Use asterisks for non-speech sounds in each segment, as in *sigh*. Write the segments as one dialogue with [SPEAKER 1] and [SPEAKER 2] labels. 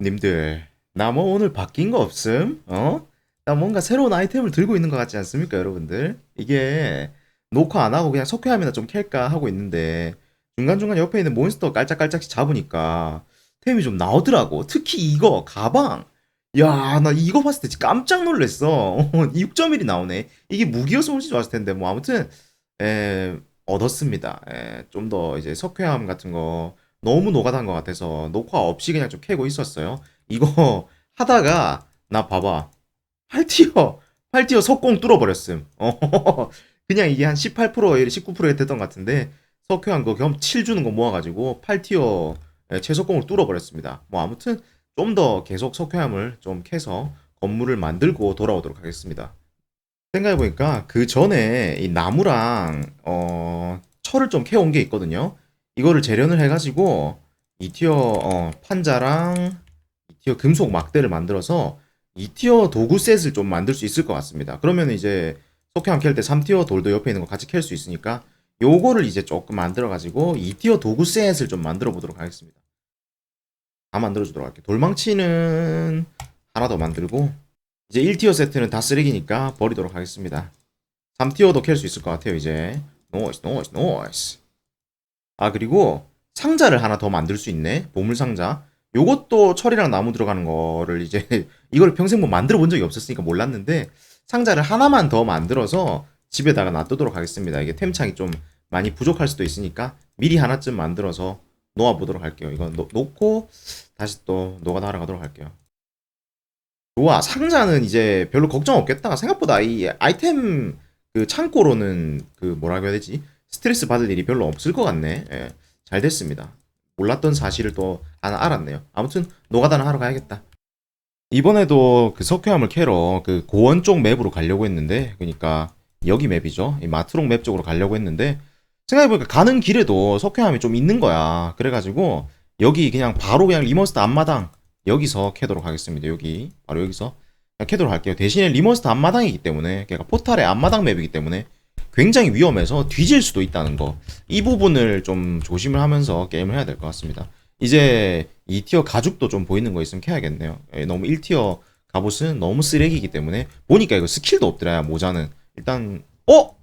[SPEAKER 1] 님들, 나 뭐 오늘 바뀐 거 없음? 어? 나 뭔가 새로운 아이템을 들고 있는 것 같지 않습니까, 여러분들? 이게 녹화 안 하고 그냥 석회암이나 좀 캘까 하고 있는데 중간중간 옆에 있는 몬스터 깔짝깔짝씩 잡으니까 템이 좀 나오더라고. 특히 이거, 가방. 야, 나 이거 봤을 때 깜짝 놀랐어. *laughs* 6.1이 나오네. 이게 훨씬 좋았을 텐데, 뭐, 아무튼, 에, 얻었습니다. 에, 좀더 이제 석회암 같은 거 너무 노가다한 것 같아서 녹화 없이 그냥 좀 캐고 있었어요. 이거 *laughs* 하다가 나 봐봐. 8티어 8티어 석공 뚫어버렸음. 어, *laughs* 그냥 이게 한 18% 19% 됐던 것 같은데 석회한 거 겸 7 주는 거 모아가지고 8티어 최석공을 뚫어버렸습니다. 뭐 아무튼 좀 더 계속 석회암을 좀 캐서 건물을 만들고 돌아오도록 하겠습니다. 생각해보니까 그 전에 이 나무랑 어, 철을 좀 캐온 게 있거든요. 이거를 재련을 해가지고 2티어 어, 판자랑 2티어 금속 막대를 만들어서 2티어 도구 셋을 좀 만들 수 있을 것 같습니다. 그러면 이제 석회암 캘 때 3티어 돌도 옆에 있는 거 같이 캘 수 있으니까 요거를 이제 조금 만들어가지고 2티어 도구 셋을 좀 만들어 보도록 하겠습니다. 다 만들어주도록 할게요. 돌망치는 하나 더 만들고 이제 1티어 세트는 다 쓰레기니까 버리도록 하겠습니다. 3티어도 캘 수 있을 것 같아요, 이제. 노이스, 노이스, 노이스. 아, 그리고 상자를 하나 더 만들 수 있네. 보물 상자. 요것도 철이랑 나무 들어가는 거를 이제 *laughs* 이걸 평생 뭐 만들어 본 적이 없었으니까 몰랐는데 상자를 하나만 더 만들어서 집에다가 놔두도록 하겠습니다. 이게 템창이 좀 많이 부족할 수도 있으니까 미리 하나쯤 만들어서 놓아 보도록 할게요. 놓, 놓고 다시 또 노가다 하러 가도록 할게요. 좋아. 상자는 이제 별로 걱정 없겠다. 생각보다 이 아이템 그 창고로는 그 뭐라고 해야 되지? 스트레스 받을 일이 별로 없을 것 같네. 예, 잘 됐습니다. 몰랐던 사실을 또 하나 알았네요. 아무튼 노가다나 하러 가야겠다. 이번에도 그 석회암을 캐러 그 고원 쪽 맵으로 가려고 했는데, 그러니까 여기 맵이죠. 이 마트롱 맵 쪽으로 가려고 했는데 생각해보니까 가는 길에도 석회암이 좀 있는 거야. 그래가지고 여기 그냥 바로 그냥 리머스트 앞마당 여기서 캐도록 하겠습니다. 여기 바로 여기서 캐도록 할게요. 대신에 리머스트 앞마당이기 때문에 그러니까 포탈의 앞마당 맵이기 때문에 굉장히 위험해서 뒤질 수도 있다는 거. 이 부분을 좀 조심을 하면서 게임을 해야 될 것 같습니다. 이제 2티어 가죽도 좀 보이는 거 있으면 캐야겠네요. 예, 너무 1티어 갑옷은 너무 쓰레기이기 때문에 보니까 이거 스킬도 없더라 모자는. 일단 어?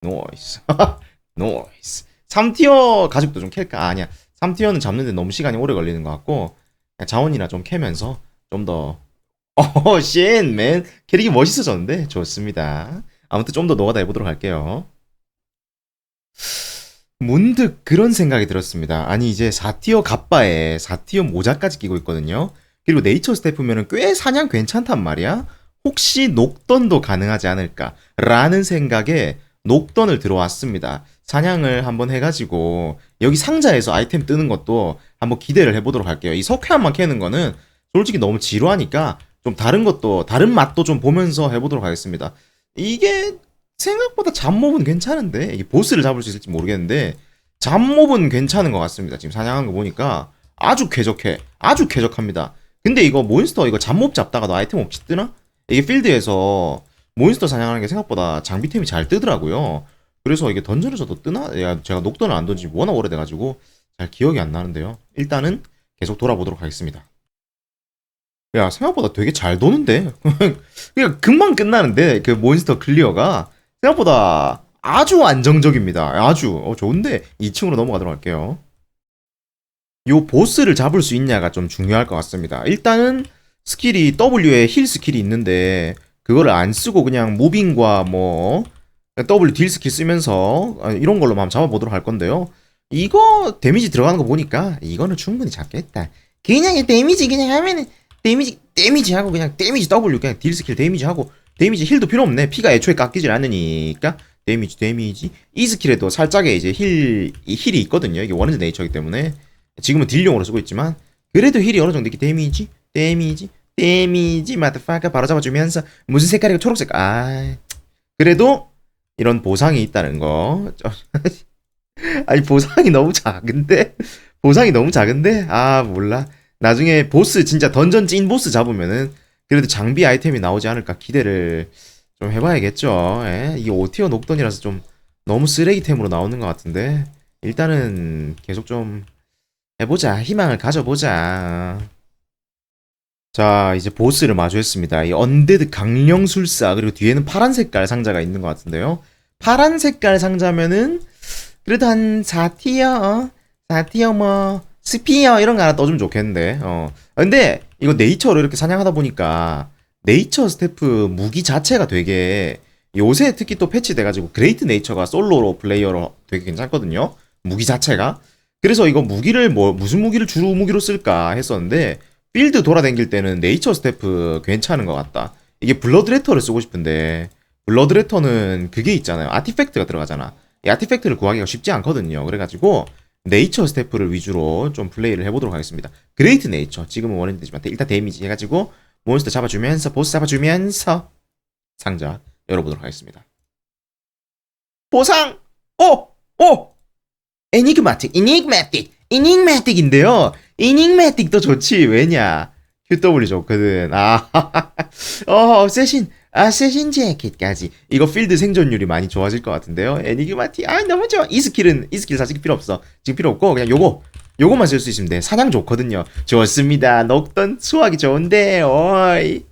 [SPEAKER 1] 노이스. *laughs* 노이스. 3티어 가죽도 좀 캘까? 아, 아니야. 3티어는 잡는데 너무 시간이 오래 걸리는 것 같고 자원이나 좀 캐면서 좀더 *laughs* 어, 쉣, 맨. 캐릭이 멋있어졌는데? 좋습니다. 아무튼 좀 더 노가다 해보도록 할게요. 문득 그런 생각이 들었습니다. 아니, 이제 4티어 갑바에 4티어 모자까지 끼고 있거든요. 그리고 네이처 스태프면은 꽤 사냥 괜찮단 말이야? 혹시 녹던도 가능하지 않을까? 라는 생각에 녹던을 들어왔습니다. 사냥을 한번 해가지고, 여기 상자에서 아이템 뜨는 것도 한번 기대를 해보도록 할게요. 이 석회암만 캐는 거는 솔직히 너무 지루하니까 좀 다른 것도, 다른 맛도 좀 보면서 해보도록 하겠습니다. 이게 생각보다 잡몹은 괜찮은데 이게 보스를 잡을 수 있을지 모르겠는데 잡몹은 괜찮은 것 같습니다. 지금 사냥한 거 보니까 아주 쾌적해, 아주 쾌적합니다. 근데 이거 몬스터 이거 잡몹 잡다가도 아이템 없이 뜨나? 이게 필드에서 몬스터 사냥하는 게 생각보다 장비템이 잘 뜨더라고요. 그래서 이게 던전에서도 뜨나? 야, 제가 녹던을 안 던지 워낙 오래돼가지고 잘 기억이 안 나는데요. 일단은 계속 돌아보도록 하겠습니다. 야, 생각보다 되게 잘 도는데? *laughs* 그냥 금방 끝나는데, 그 몬스터 클리어가 생각보다 아주 안정적입니다. 아주. 어, 좋은데, 2층으로 넘어가도록 할게요. 요 보스를 잡을 수 있냐가 좀 중요할 것 같습니다. 일단은 스킬이 W에 힐 스킬이 있는데, 그거를 안 쓰고 그냥 무빙과 뭐, W 딜 스킬 쓰면서 아, 이런 걸로 한번 잡아보도록 할 건데요. 이거 데미지 들어가는 거 보니까 이거는 충분히 잡겠다. 그냥 데미지 그냥 하면은 데미지 데미지 하고 그냥 데미지 W 그냥 딜 스킬 데미지 하고 데미지 힐도 필요 없네. 피가 애초에 깎이질 않으니까. 데미지 데미지. 이 스킬에도 살짝의 이제 힐이 힐이 있거든요. 이게 원하는 네이처이기 때문에. 지금은 딜용으로 쓰고 있지만 그래도 힐이 어느 정도 이렇게 데미지 데미지 데미지. 마드파가 바로 잡아주면서 무슨 색깔이고 초록색. 아 그래도 이런 보상이 있다는 거. *laughs* 아니 보상이 너무 작은데? 보상이 너무 작은데? 아 몰라 나중에 보스 진짜 던전 찐 보스 잡으면은 그래도 장비 아이템이 나오지 않을까 기대를 좀 해봐야겠죠. 예? 이게 5티어 녹던이라서 좀 너무 쓰레기템으로 나오는 것 같은데 일단은 계속 좀 해보자. 희망을 가져보자. 자, 이제 보스를 마주했습니다. 이 언데드 강령술사, 그리고 뒤에는 파란 색깔 상자가 있는 것 같은데요. 파란 색깔 상자면은, 그래도 한 4티어, 4티어 뭐, 스피어 이런 거 하나 떠주면 좋겠는데, 어. 근데, 이거 네이처로 이렇게 사냥하다 보니까, 네이처 스태프 무기 자체가 되게, 요새 특히 또 패치돼가지고, 그레이트 네이처가 솔로로 플레이어로 되게 괜찮거든요. 무기 자체가. 그래서 이거 무기를 뭐, 무슨 무기를 주로 무기로 쓸까 했었는데, 필드 돌아다닐 때는 네이처 스태프 괜찮은 것 같다. 이게 블러드레터를 쓰고 싶은데 블러드레터는 그게 있잖아요. 아티팩트가 들어가잖아. 이 아티팩트를 구하기가 쉽지 않거든요. 그래가지고 네이처 스태프를 위주로 좀 플레이를 해보도록 하겠습니다. 그레이트 네이처 지금은 원했는 되지만 일단 데미지 해가지고 몬스터 잡아주면서 보스 잡아주면서 상자 열어보도록 하겠습니다. 보상! 오! 오! 에니그마틱, 이니그마틱, 이니그마틱인데요. 이닝매틱도 좋지 왜냐 QW 좋거든 아, *laughs* 어 세신 아 세신 재킷까지. 이거 필드 생존율이 많이 좋아질 것 같은데요. 애니그마티. 아 너무 좋아. 이 스킬은 이 스킬 사실 필요 없어. 지금 필요 없고 그냥 요거. 요거만 쓸 수 있으면 돼. 사냥 좋거든요. 좋습니다. 녹던 수학이 좋은데 어이.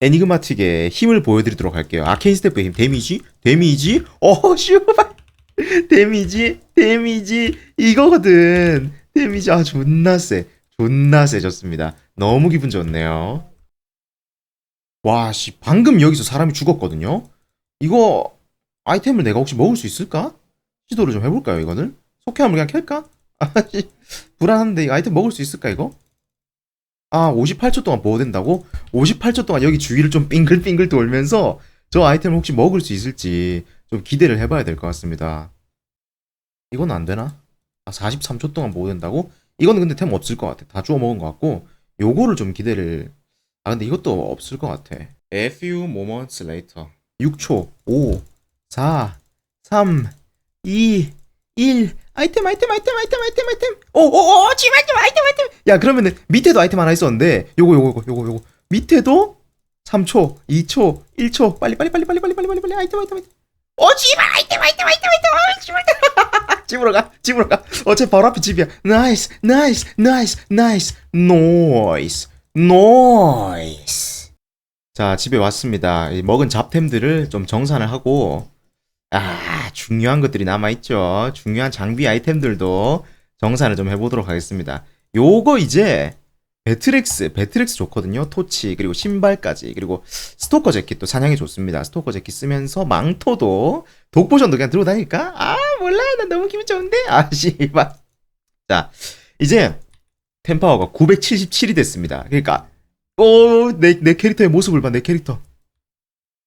[SPEAKER 1] 애니그마틱의 힘을 보여드리도록 할게요. 아케인 스태프의 힘 데미지? 데미지? 어 슈발. 데미지? 데미지? 이거거든. 데미지. 아 존나 세 존나 세졌습니다. 너무 기분 좋네요 와 씨 방금 여기서 사람이 죽었거든요 이거 아이템을 내가 혹시 먹을 수 있을까? 시도를 좀 해볼까요 이거는? 속해함을 그냥 켤까? 아씨 불안한데 이 아이템 먹을 수 있을까 이거? 아 58초 동안 보호된다고? 58초 동안 여기 주위를 좀 빙글빙글 돌면서 저 아이템을 혹시 먹을 수 있을지 좀 기대를 해봐야 될 것 같습니다 이건 안 되나? 아, 43초 동안 못 된다고? 이거는 근데 템 없을 것 같아. 다 주워 먹은 것 같고, 요거를 좀 기대를. 아, 근데 이것도 없을 것 같아. A few moments later. 6초, 5, 4, 3, 2, 1. 아이템, 아이템, 아이템, 아이템, 아이템, 아이템. 오, 오, 오, 지금 아이템, 아이템, 아이템. 야, 그러면은 밑에도 아이템 하나 있었는데, 요거, 요거, 요거, 요거, 요거. 밑에도 3초, 2초, 1초. 빨리, 빨리, 빨리, 빨리, 빨리, 빨리, 빨리, 빨리, 아이템, 아이템, 아이템. 오, 지발, 아이템, 아이템, 아이템, 아이템. 아, 지발. *laughs* 집으로 가, 집으로 가. 어차피 바로 앞에 집이야. 나이스, 나이스, 나이스, 나이스, 노이스, 노이스. 자, 집에 왔습니다. 이 먹은 잡템들을 좀 정산을 하고, 아, 중요한 것들이 남아있죠. 중요한 장비 아이템들도 정산을 좀 해보도록 하겠습니다. 요거 이제, 배트렉스, 배트렉스 좋거든요. 토치, 그리고 신발까지, 그리고 스토커 재킷도 사냥이 좋습니다. 스토커 재킷 쓰면서 망토도, 독보션도 그냥 들고 다닐까? 아, 몰라. 나 너무 기분 좋은데? 아, 씨발. 자, 이제, 템파워가 977이 됐습니다. 그러니까, 오, 내, 내 캐릭터의 모습을 봐, 내 캐릭터.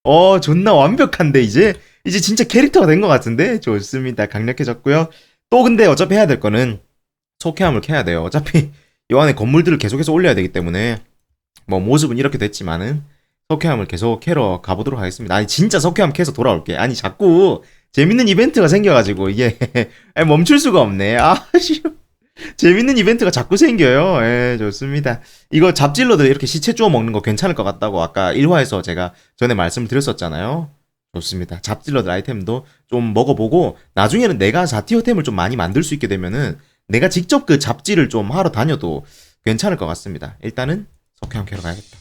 [SPEAKER 1] 어, 존나 완벽한데, 이제? 이제 진짜 캐릭터가 된 것 같은데? 좋습니다. 강력해졌고요. 또 근데 어차피 해야 될 거는, 속해함을 캐야 돼요. 어차피, *laughs* 요 안에 건물들을 계속해서 올려야 되기 때문에 뭐 모습은 이렇게 됐지만은 석회함을 계속 캐러 가보도록 하겠습니다. 아니 진짜 석회함 캐서 돌아올게. 아니 자꾸 재밌는 이벤트가 생겨가지고 이게 *laughs* 멈출 수가 없네. *laughs* 아 씨 재밌는 이벤트가 자꾸 생겨요. 예, 좋습니다. 이거 잡질러들 이렇게 시체 주워 먹는 거 괜찮을 것 같다고 아까 1화에서 제가 전에 말씀을 드렸었잖아요. 좋습니다. 잡질러들 아이템도 좀 먹어보고 나중에는 내가 4티어템을 좀 많이 만들 수 있게 되면은 내가 직접 그 잡지를 좀 하러 다녀도 괜찮을 것 같습니다. 일단은 석회함 캐러 가야겠다.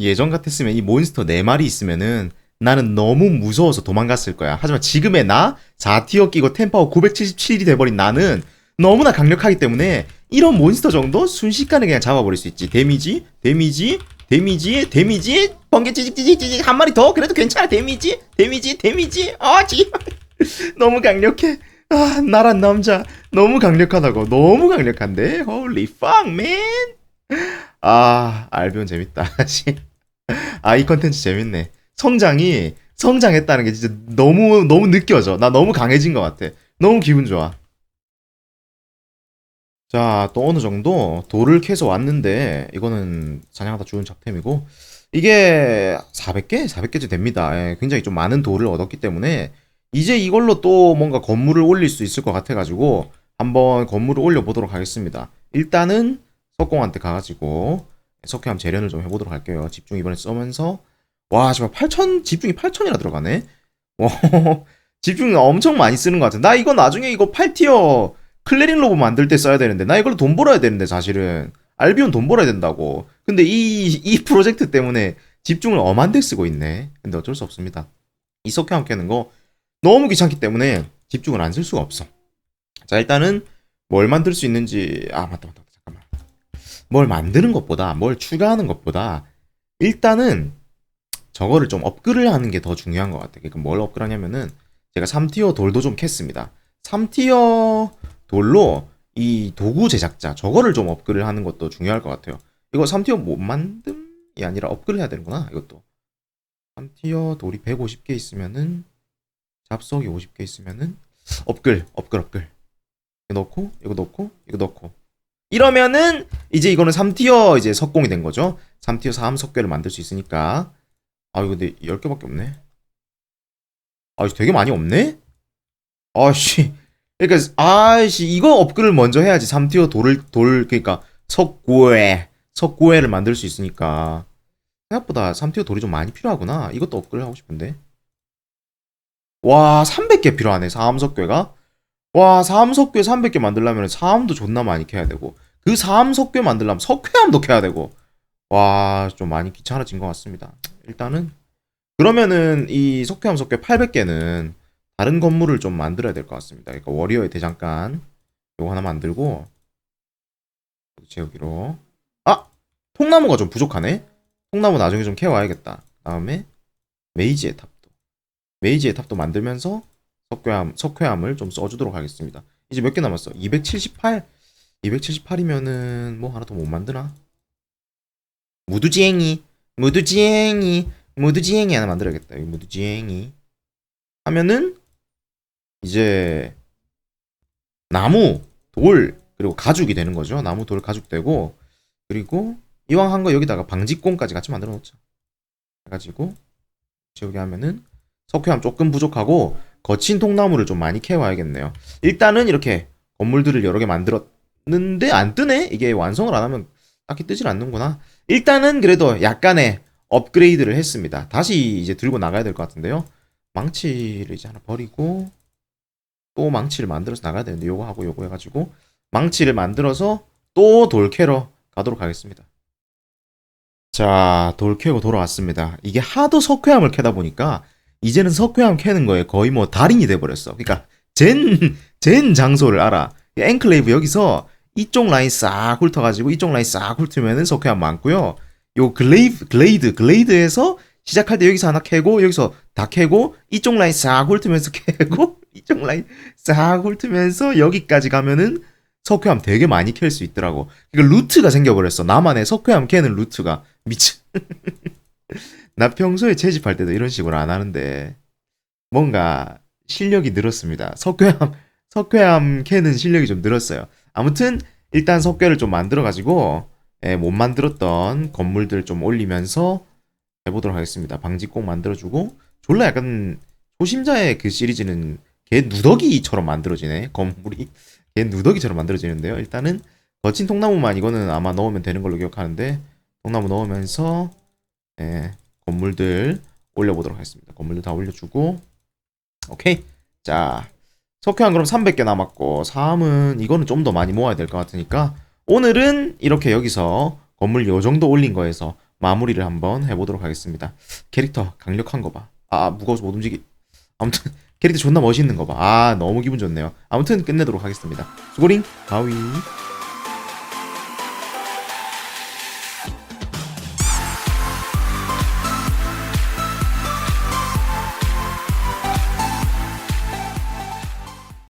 [SPEAKER 1] 예전 같았으면 이 몬스터 4마리 있으면은 나는 너무 무서워서 도망갔을 거야. 하지만 지금의 나 4티어 끼고 템파워 977이 돼버린 나는 너무나 강력하기 때문에 이런 몬스터 정도 순식간에 그냥 잡아버릴 수 있지. 데미지, 데미지, 데미지, 데미지, 번개 찌직 찌직 찌직 한 마리 더 그래도 괜찮아. 데미지, 데미지, 데미지. 아, 지 *laughs* 너무 강력해. 아, 나란 남자 너무 강력하다고. 너무 강력한데. Fuck, man. 아, 알비온 재밌다. *laughs* 아, 이 컨텐츠 재밌네. 성장이 성장했다는 게 진짜 너무 너무 느껴져. 나 너무 강해진 것 같아. 너무 기분 좋아. 자, 또 어느 정도 돌을 캐서 왔는데 이거는 사냥하다 주운 잡템이고 이게 400개? 400개쯤 됩니다. 예, 굉장히 좀 많은 돌을 얻었기 때문에 이제 이걸로 또 뭔가 건물을 올릴 수 있을 것 같아가지고 한번 건물을 올려보도록 하겠습니다. 일단은 석공한테 가가지고 석회함 재련을 좀 해보도록 할게요. 집중 이번에 써면서 와 정말 8천 집중이 8천이나 들어가네. 와, *laughs* 집중 엄청 많이 쓰는 것 같아. 나 이거 나중에 이거 8티어 클레링 로봇 만들 때 써야 되는데 나 이걸로 돈 벌어야 되는데 사실은 알비온 돈 벌어야 된다고. 근데 이 이 프로젝트 때문에 집중을 엄한데 쓰고 있네. 근데 어쩔 수 없습니다. 이 석회암 캐는 거 너무 귀찮기 때문에 집중을 안 쓸 수가 없어. 자 일단은 뭘 만들 수 있는지 아 맞다 맞다 잠깐만. 뭘 만드는 것보다 뭘 추가하는 것보다 일단은 저거를 좀 업글을 하는 게 더 중요한 것 같아요. 그러니까 뭘 업글하냐면은 제가 3티어 돌도 좀 캤습니다. 3티어 돌로 이 도구 제작자 저거를 좀 업글을 하는 것도 중요할 것 같아요. 이거 3티어 못 만듦이 아니라 업글을 해야 되는구나. 이것도 3티어 돌이 150개 있으면은 잡석이 50개 있으면은 업글 업글 업글 이거 넣고 이거 넣고 이거 넣고 이러면은 이제 이거는 3티어 이제 석공이 된 거죠. 3티어 3 석괴를 만들 수 있으니까 아 이거 근데 10개밖에 없네. 아 되게 많이 없네. 아씨 그러니까 아씨 이거 업글을 먼저 해야지 3티어 돌을 돌 그러니까 석고에 석고에를 만들 수 있으니까 생각보다 3티어 돌이 좀 많이 필요하구나. 이것도 업글을 하고 싶은데. 와 300개 필요하네. 사암석괴가. 와 사암석괴 300개 만들려면 사암도 존나 많이 캐야 되고 그 사암석괴 만들려면 석회암도 캐야 되고 와 좀 많이 귀찮아진 것 같습니다. 일단은 그러면은 이 석회암 석괴 800개는 다른 건물을 좀 만들어야 될 것 같습니다. 그러니까 워리어의 대장간 요거 하나 만들고 재우기로 아 통나무가 좀 부족하네. 통나무 나중에 좀 캐와야겠다. 다음에 메이지의 탑도 메이지의 탑도 만들면서 석회암 석회암을 좀 써주도록 하겠습니다. 이제 몇 개 남았어? 278 278이면은 뭐 하나 더 못 만드나? 무두지행이 무두지행이 무두지행이 하나 만들어야겠다. 여기 무두지행이 하면은 이제 나무, 돌 그리고 가죽이 되는 거죠. 나무, 돌, 가죽 되고 그리고 이왕 한 거 여기다가 방직공까지 같이 만들어 놓자. 해가지고 채우게 하면은 석회암 조금 부족하고 거친 통나무를 좀 많이 캐와야겠네요. 일단은 이렇게 건물들을 여러 개 만들었는데 안 뜨네. 이게 완성을 안 하면 딱히 뜨질 않는구나. 일단은 그래도 약간의 업그레이드를 했습니다. 다시 이제 들고 나가야 될 것 같은데요. 망치를 이제 하나 버리고 또 망치를 만들어서 나가야 되는데 요거 하고 요거 해가지고 망치를 만들어서 또 돌 캐러 가도록 하겠습니다. 자, 돌 캐고 돌아왔습니다. 이게 하도 석회암을 캐다 보니까 이제는 석회암 캐는 거에 거의 뭐 달인이 돼버렸어. 그러니까 젠, 젠 장소를 알아. 앵클레이브 여기서 이쪽 라인 싹 훑어가지고 이쪽 라인 싹 훑으면은 석회암 많고요. 요 글레이브, 글레이드, 글레이드에서 시작할 때 여기서 하나 캐고 여기서 다 캐고 이쪽 라인 싹 훑으면서 *laughs* 캐고 이쪽 라인 싹 훑으면서 여기까지 가면은 석회암 되게 많이 캘 수 있더라고. 그러니까 루트가 생겨버렸어. 나만의 석회암 캐는 루트가 미친. *laughs* 나 평소에 채집할 때도 이런 식으로 안 하는데 뭔가 실력이 늘었습니다. 석회암 석회암 캐는 실력이 좀 늘었어요. 아무튼 일단 석괴를 좀 만들어 가지고 예, 못 만들었던 건물들 좀 올리면서 해보도록 하겠습니다. 방직공 만들어주고 졸라 약간 초심자의 그 시리즈는 걔 누더기처럼 만들어지네 건물이 걔 누더기처럼 만들어지는데요. 일단은 거친 통나무만 이거는 아마 넣으면 되는 걸로 기억하는데 통나무 넣으면서 예, 건물들 올려보도록 하겠습니다. 건물들 다 올려주고 오케이 자 석회암 그럼 300개 남았고 사암은 이거는 좀 더 많이 모아야 될 것 같으니까 오늘은 이렇게 여기서 건물 요 정도 올린 거에서 마무리를 한번 해보도록 하겠습니다. 캐릭터 강력한 거 봐. 아 무거워서 못 움직이. 아무튼 *laughs* 캐릭터 존나 멋있는 거 봐. 아 너무 기분 좋네요. 아무튼 끝내도록 하겠습니다. 수고링 가위.